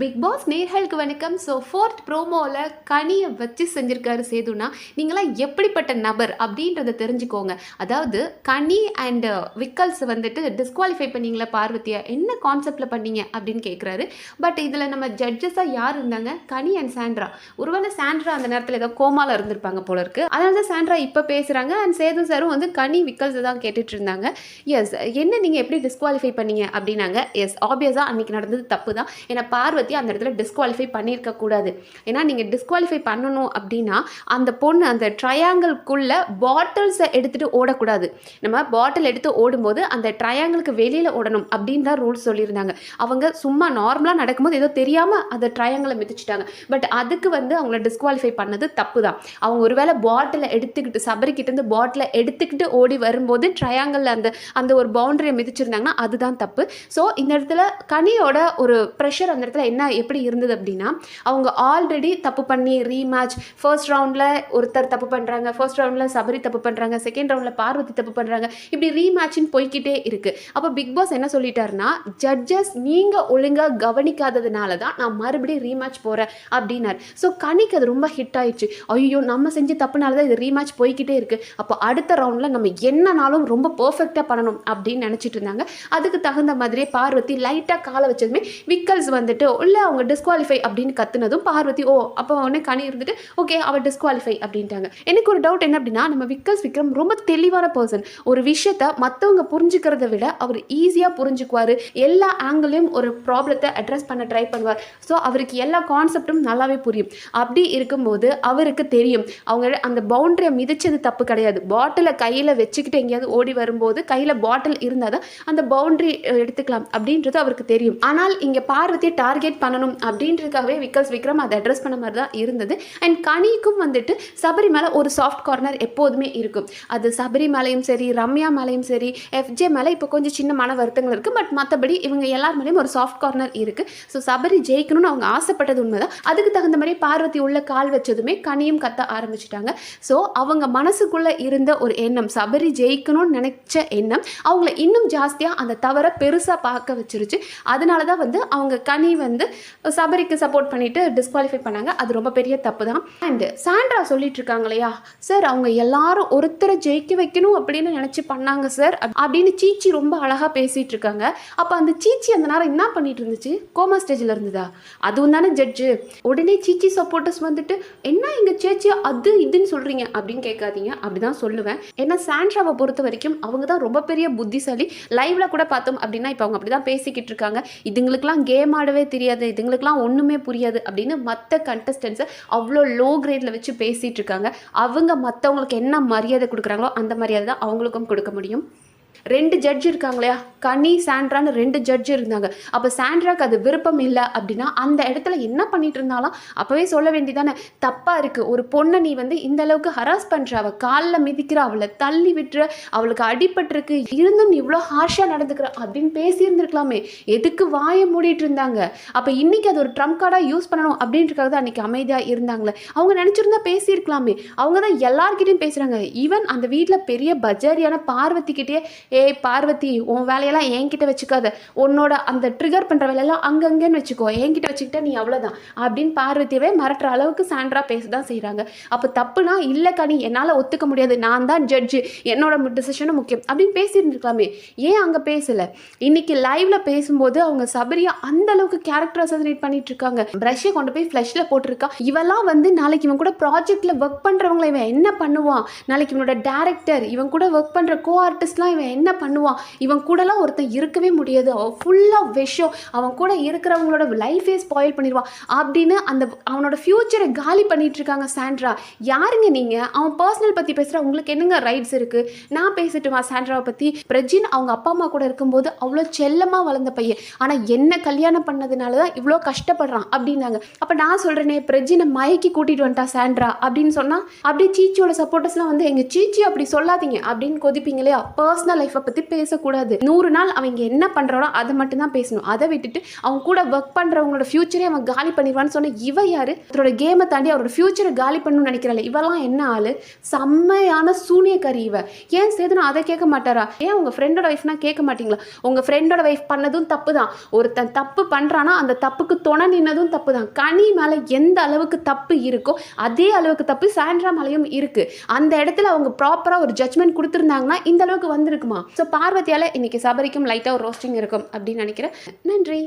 Big pass நேர்களுக்கு வணக்கம். So fourth ப்ரோமோவில் கனியை வச்சு செஞ்சுருக்காரு சேதுனா. நீங்களாம் எப்படிப்பட்ட நபர் அப்படின்றத தெரிஞ்சுக்கோங்க. அதாவது கனி அண்ட் விக்கல்ஸ் வந்துட்டு டிஸ்குவாலிஃபை பண்ணீங்களா பார்வதியா? என்ன கான்செப்டில் பண்ணீங்க அப்படின்னு கேட்குறாரு பட் இதில் நம்ம ஜட்ஜஸாக யார் இருந்தாங்க? கனி அண்ட் சாண்ட்ரா. ஒருவேளை சாண்ட்ரா அந்த நேரத்தில் ஏதோ கோமால இருந்திருப்பாங்க போல இருக்கு. அதனால தான் சாண்ட்ரா இப்போ பேசுகிறாங்க அண்ட் சேது சாரும் வந்து கனி விக்கல்ஸ் தான் கேட்டுட்டு இருந்தாங்க. எஸ் என்ன நீங்கள் எப்படி டிஸ்குவாலிஃபை பண்ணீங்க அப்படின்னாங்க. எஸ் ஆப்வியஸாக அன்றைக்கி நடந்தது தப்பு தான். ஏன்னா பார்வதி அந்த இடத்துல டிஸ்குவாலிஃபை பண்ணியிருக்க கூடாது. ஏன்னா நீங்கள் டிஸ்குவாலிஃபை பண்ணணும் அப்படின்னா அந்த பொண்ணு அந்த ட்ரையாங்கிள்குள்ளே பாட்டில்ஸை எடுத்துகிட்டு ஓடக்கூடாது. நம்ம பாட்டில் எடுத்து ஓடும்போது அந்த ட்ரையாங்கிளுக்கு வெளியில் ஓடணும் அப்படின்னு தான் ரூல்ஸ் சொல்லியிருந்தாங்க. அவங்க சும்மா நார்மலாக நடக்கும்போது ஏதோ தெரியாமல் அந்த ட்ரையாங்கிளை மிதிச்சிட்டாங்க. பட் அதுக்கு வந்து அவங்கள டிஸ்குவாலிஃபை பண்ணது தப்பு தான் அவங்க ஒருவேளை பாட்டிலை எடுத்துக்கிட்டு சபரிக்கிட்டேருந்து பாட்டிலை எடுத்துக்கிட்டு ஓடி வரும்போது ட்ரையாங்கிளில் அந்த அந்த ஒரு பவுண்டரியை மிதிச்சிருந்தாங்கன்னா அதுதான் தப்பு. ஸோ இந்த இடத்துல கனியோட ஒரு ப்ரெஷர் அந்த இடத்துல என்ன எப்படி இருந்தது அப்படின்னா அவங்க ஆல்ரெடி தப்பு பண்ணி ரீமேட்ச் ஃபர்ஸ்ட் ரவுண்டில் ஒருத்தர் தப்பு பண்ணுறாங்க ஃபர்ஸ்ட் ரவுண்டில் சபரி தப்பு பண்ணுறாங்க செகண்ட் ரவுண்டில் பார்வதி தப்பு பண்ணுறாங்க இப்படி ரீமேட்ச்னு போய்க்கிட்டே இருக்குது அப்போ பிக் பாஸ் என்ன சொல்லிட்டாருன்னா ஜட்ஜஸ் நீங்கள் ஒழுங்காக கவனிக்காததுனால தான் நான் மறுபடியும் ரீமேட்ச் போகிறேன் அப்படின்னார். ஸோ கனிக்கு அது ரொம்ப ஹிட் ஆயிடுச்சு. ஐயோ நம்ம செஞ்ச தப்புனால தான் இது ரீமேட்ச் போய்கிட்டே இருக்குது அப்போ அடுத்த ரவுண்டில் நம்ம என்னனாலும் ரொம்ப பர்ஃபெக்டாக பண்ணணும் அப்படின்னு நினச்சிட்டு இருந்தாங்க. அதுக்கு தகுந்த மாதிரியே பார்வதி லைட்டாக காலை வச்சதுமே விக்கல்ஸ் வந்துட்டு இல்லை அவங்க டிஸ்குவாலிஃபை அப்படின்னு கத்துனதும் பார்வதி ஓ அப்போ உடனே கனி இருந்துட்டு ஓகே அவள் டிஸ்குவாலிஃபை அப்படின்ட்டாங்க. எனக்கு ஒரு டவுட் என்ன அப்படின்னா நம்ம விக்கல்ஸ் விக்ரம் ரொம்ப தெளிவான பர்சன் ஒரு விஷயத்த மற்றவங்க புரிஞ்சுக்கிறத விட அவர் ஈஸியாக புரிஞ்சுக்குவார். எல்லா ஆங்கிளையும் ஒரு ப்ராப்ளத்தை அட்ரஸ் பண்ண ட்ரை பண்ணுவார். ஸோ அவருக்கு எல்லா கான்செப்டும் நல்லாவே புரியும். அப்படி இருக்கும்போது அவருக்கு தெரியும். அவங்க அந்த பவுண்டரியை மிதிச்சது தப்பு கிடையாது. பாட்டிலை கையில் வச்சுக்கிட்டு எங்கேயாவது ஓடி வரும்போது கையில் பாட்டில் இருந்தால் தான் அந்த பவுண்டரி எடுத்துக்கலாம் அப்படின்றது அவருக்கு தெரியும். ஆனால் இங்கே பார்வதியை டார்கெட் பண்ணணும் அப்படின்றதுக்காகவே விக்கல்ஸ் விக்ரம் அதை அட்ரஸ் பண்ண மாதிரி தான் இருந்தது. அண்ட் கனிக்கும் வந்துட்டு சபரி மேலே ஒரு சாஃப்ட் கார்னர் எப்போதுமே இருக்கும். அது சபரி மேலேயும் சரி ரம்யா மேலேயும் சரி எஃப்ஜே மேலே இப்போ கொஞ்சம் சின்ன மன வருத்தங்கள் இருக்குது பட் மற்றபடி இவங்க எல்லார் மேலேயும் ஒரு சாஃப்ட் கார்னர் இருக்குது ஸோ சபரி ஜெயிக்கணும்னு அவங்க ஆசைப்பட்டது உண்மைதான். அதுக்கு தகுந்த மாதிரி பார்வதி உள்ள கால் வச்சதுமே கனியும் கத்த ஆரம்பிச்சிட்டாங்க. ஸோ அவங்க மனசுக்குள்ளே இருந்த ஒரு எண்ணம் சபரி ஜெயிக்கணும்னு நினச்ச எண்ணம் அவங்கள இன்னும் ஜாஸ்தியாக அந்த தவறை பெருசாக பார்க்க வச்சிருச்சு. அதனால தான் வந்து அவங்க கனி வந்து சபரிக்கு சப்போர்ட் பண்ணிட்டு டிஸ்குவாலிஃபை பண்ணாங்க. அது ரொம்ப பெரிய தப்பு தான் அண்டு சாண்ட்ரா சொல்லிட்டு இருக்காங்க இல்லையா? சார் அவங்க எல்லாரும் ஒருத்தரை ஜெயிக்க வைக்கணும் அப்படின்னு நினச்சி பண்ணாங்க சார் அப்படின்னு சீச்சி ரொம்ப அழகாக பேசிட்டு இருக்காங்க. அப்போ அந்த சீச்சி அந்த நேரம் என்ன பண்ணிட்டு இருந்துச்சு? கோமா ஸ்டேஜில் இருந்ததா? அதுவும் தானே ஜட்ஜு உடனே சீச்சி சப்போர்ட்டர்ஸ் வந்துட்டு என்ன எங்கள் சேச்சி அது இதுன்னு சொல்கிறீங்க அப்படின்னு கேட்காதீங்க. அப்படிதான் சொல்லுவேன். ஏன்னா சாண்ட்ராவை பொறுத்த வரைக்கும் அவங்க தான் ரொம்ப பெரிய புத்திசாலி. லைவ்ல கூட பார்த்தோம் அப்படின்னா இப்போ அவங்க அப்படி தான் பேசிக்கிட்டு இருக்காங்க. இதுங்களுக்குலாம் கேம் ஆடவே தெரியாது. இதுங்களுக்குலாம் ஒன்றுமே புரியாது அப்படின்னு மற்ற கண்டஸ்டன்ஸை அவ்வளோ லோ கிரேடில் வச்சு பேசிகிட்டு இருக்காங்க. அவங்க மற்றவங்களுக்கு என்ன மரியாதை கொடுக்குறாங்களோ அந்த மரியாதை தான் அவங்களுக்கும் கொடுக்க முடியும். ரெண்டு ஜட்ஜ் இருக்காங்க இல்லையா கனி சாண்ட்ரான்னு ரெண்டு ஜட்ஜ் இருந்தாங்க. அப்போ சாண்ட்ராக்கு அது விருப்பம் இல்லை அப்படின்னா அந்த இடத்துல என்ன பண்ணிட்டு இருந்தாலும் அப்போவே சொல்ல வேண்டியதானே தப்பாக இருக்குது ஒரு பொண்ணை நீ வந்து இந்த அளவுக்கு ஹராஸ் பண்ணுற அவள் காலில் மிதிக்கிற அவளை தள்ளி விட்டுற அவளுக்கு அடிபட்டிருக்கு இருந்தும் இவ்வளோ ஹார்ஷாக நடந்துக்கிற அப்படின்னு பேசியிருந்துருக்கலாமே. எதுக்கு வாயை மூடிட்டு இருந்தாங்க? அப்போ இன்றைக்கி அது ஒரு ட்ரம்ப் கார்டாக யூஸ் பண்ணணும் அப்படின்றக்காக தான் அன்றைக்கி அமைதியாக இருந்தாங்களே. அவங்க நினச்சிருந்தா பேசியிருக்கலாமே. அவங்க தான் எல்லார்கிட்டையும் பேசுகிறாங்க ஈவன் அந்த வீட்டில் பெரிய பஜாரியான பார்வதிக்கிட்டே ஏய் பார்வதி உன் வேலையெல்லாம் என்கிட்ட வச்சுக்காத. உன்னோட அந்த ட்ரிகர் பண்ணுற வேலையெல்லாம் அங்கங்கன்னு வச்சுக்கோ. என்கிட்ட வச்சுக்கிட்டா நீ அவ்வளோதான் அப்படின்னு பார்வதியவே மிரட்டுற அளவுக்கு சாண்ட்ரா பேச தான் செய்கிறாங்க அப்போ தப்புனா இல்லை கனி என்னால் ஒத்துக்க முடியாது. நான் தான் ஜட்ஜு என்னோட டிசிஷனும் முக்கியம். அப்படின்னு பேசியிருந்துருக்கலாமே. ஏன் அங்கே பேசலை? இன்னைக்கு லைவ்ல பேசும்போது அவங்க சபரியா அந்த அளவுக்கு கேரக்டர் அசசினேட் பண்ணிட்டு இருக்காங்க. ப்ரஷ்ஷை கொண்டு போய் ஃப்ளஷ்ல போட்டிருக்கா. இவெல்லாம் வந்து நாளைக்கு இவன் கூட ப்ராஜெக்ட்ல ஒர்க் பண்ணுறவங்கள இவன் என்ன பண்ணுவான்? நாளைக்கு இவனோட டேரக்டர் இவன் கூட ஒர்க் பண்ற கோ ஆர்டிஸ்ட்லாம் இவன் என்ன பண்ணுவான்? இவன் கூடலாம் ஒருத்தன் இருக்கவே முடியாது. அவன் ஃபுல்லாக விஷம். அவன் கூட இருக்கிறவங்களோட லைஃபே ஸ்பாயில் பண்ணிடுவான். அப்படின்னு அந்த அவனோட ஃப்யூச்சரை காலி பண்ணிட்டு இருக்காங்க சாண்ட்ரா. யாருங்க நீங்க? அவன் பர்சனல் பத்தி பேசுகிற உங்களுக்கு என்னங்க ரைட்ஸ் இருக்கு? நான் பேசட்டுமா சாண்ட்ராவை பத்தி? பிரஜின் அவங்க அப்பா அம்மா கூட இருக்கும்போது அவ்வளோ செல்லமாக வளர்ந்த பையன். ஆனால் என்ன கல்யாணம் பண்ணதுனால தான் இவ்வளோ கஷ்டப்படுறான் அப்படின்னாங்க. அப்போ நான் சொல்கிறேனே பிரஜினை மயக்கி கூட்டிகிட்டு வந்துட்டா சாண்ட்ரா அப்படின்னு சொன்னால் அப்படியே சீச்சியோட சப்போர்ட்டர்ஸ்லாம் வந்து எங்கள் சீச்சி அப்படி சொல்லாதீங்க அப்படின்னு கொதிப்பீங்க இல்லையா? பர்சனல் லைஃப்பை பற்றி பேசக்கூடாது. நூறு நாள் அவங்க என்ன பண்ணுறாரோ அதை மட்டும் தான் பேசணும். அதை விட்டுட்டு அவங்க கூட ஒர்க் பண்ணுறவங்களோட ஃபியூச்சரே அவன் காலி பண்ணிடுவான்னு சொன்ன இவ யாரு? அவரோட கேமை தாண்டி அவரோட ஃபியூச்சரை காலி பண்ணணும்னு நினைக்கிறாள் இவெல்லாம் என்ன ஆளு? செம்மையான சூனியக்காரி இவ. ஏன் சேதுனா அதை கேட்க மாட்டாரா? ஏன் உங்கள் ஃப்ரெண்டோட ஒய்ஃப்னா கேட்க மாட்டீங்களா? உங்கள் ஃப்ரெண்டோட ஒய்ஃப் பண்ணதும் தப்பு தான் ஒருத்தன் தப்பு பண்ணுறானா அந்த தப்புக்கு துணை நின்னதும் தப்பு தான் கனி மேலே எந்த அளவுக்கு தப்பு இருக்கோ அதே அளவுக்கு தப்பு சாண்ட்ரா மேலேயும் இருக்குது அந்த இடத்துல அவங்க ப்ராப்பராக ஒரு ஜட்மெண்ட் கொடுத்துருந்தாங்கன்னா இந்த அளவுக்கு வந்திருக்குமா? ஸோ பார்வதியால் இன்னைக்கு சபரிக்கும் லைட்டாக ஒரு ரோஸ்டிங் இருக்கும் அப்படின்னு நினைக்கிறேன். நன்றி.